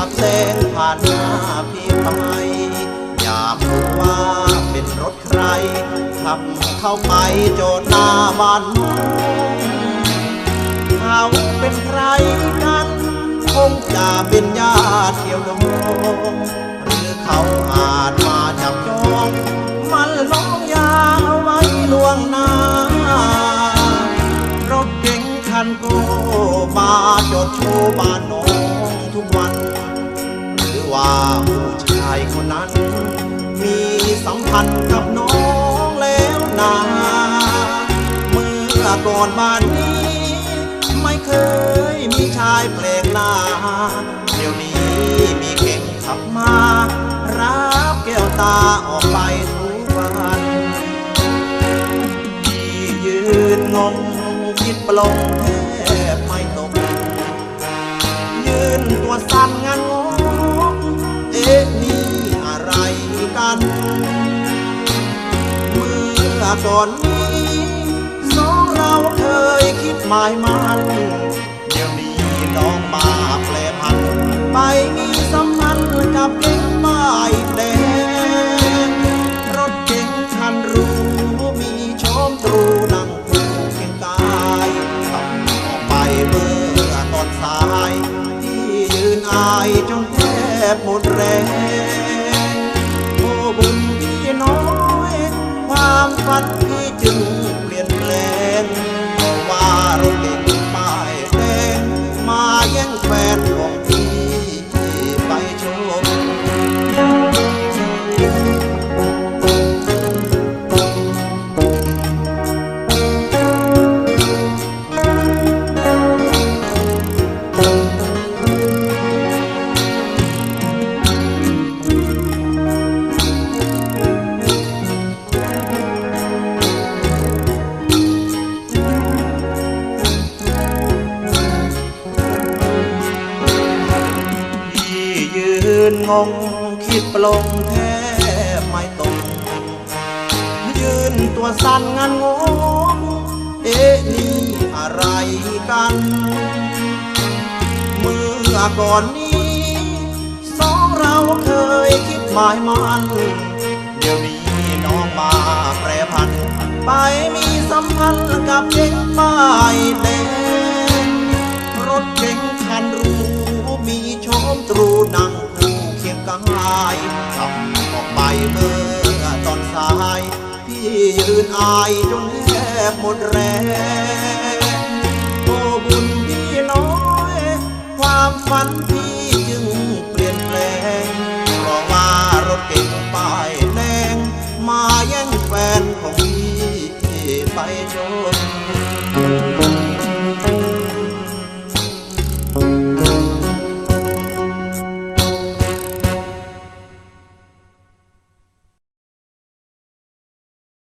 ขับแซงผ่านหน้าพี่ไปอยากรู้ว่าเป็นรถใคร ขับเข้าไปจอดหน้าบ้านน้องเขาเป็นใครกันคงจะเป็นญาติเกี่ยวดองหรือเขาอาจมาจับจองมันลองยาเอาไว้ลวงหน้ารถเก๋งคันโกมาจดโชว์บ้าน ว่าผู้ชายคนนั้น มีสัมพันธ์กับน้องแล้วนาเมื่อก่อนบ้านนี้ ไม่เคยมีชายแปลกหน้า เดี๋ยวนี้มีเก่งขับมา รับแก้วตาออกไปทุกวันที่ยืนงงคิดปลงแทบ อก่อนนี้สองเราเคยคิดหมายมันเดี๋ยวนี้น้องมาแปลพัน ไปมีสัมพันธ์กับเก่งไม้แดงรถเก๋งคันรู้มีชมตรูนั่งคู่เคียงกายขับออกไปเมื่อตอนสาย ที่ยืนอายจนแทบหมดแรง วามฝันพี่จึง นงงคิดปลงแทบไม่ตรงยืนตัวสั่นงันงงเอ๊ะนี่อะไรกันเมื่อก่อนนี้สองเราเคยคิดหมายมันเดี๋ยวนี้น้องมาแปรพัน ไปมีสัมพันธ์กับเด็กป้ายแดงรถเก๋ง ยืนอายจนแทบหมดแรงโอ้บุญพี่น้อย ความฝันพี่จึงเปลี่ยนแปลงเพราะว่ารถเก่งป้ายแดงมาแย่งแฟนของพี่ไปจน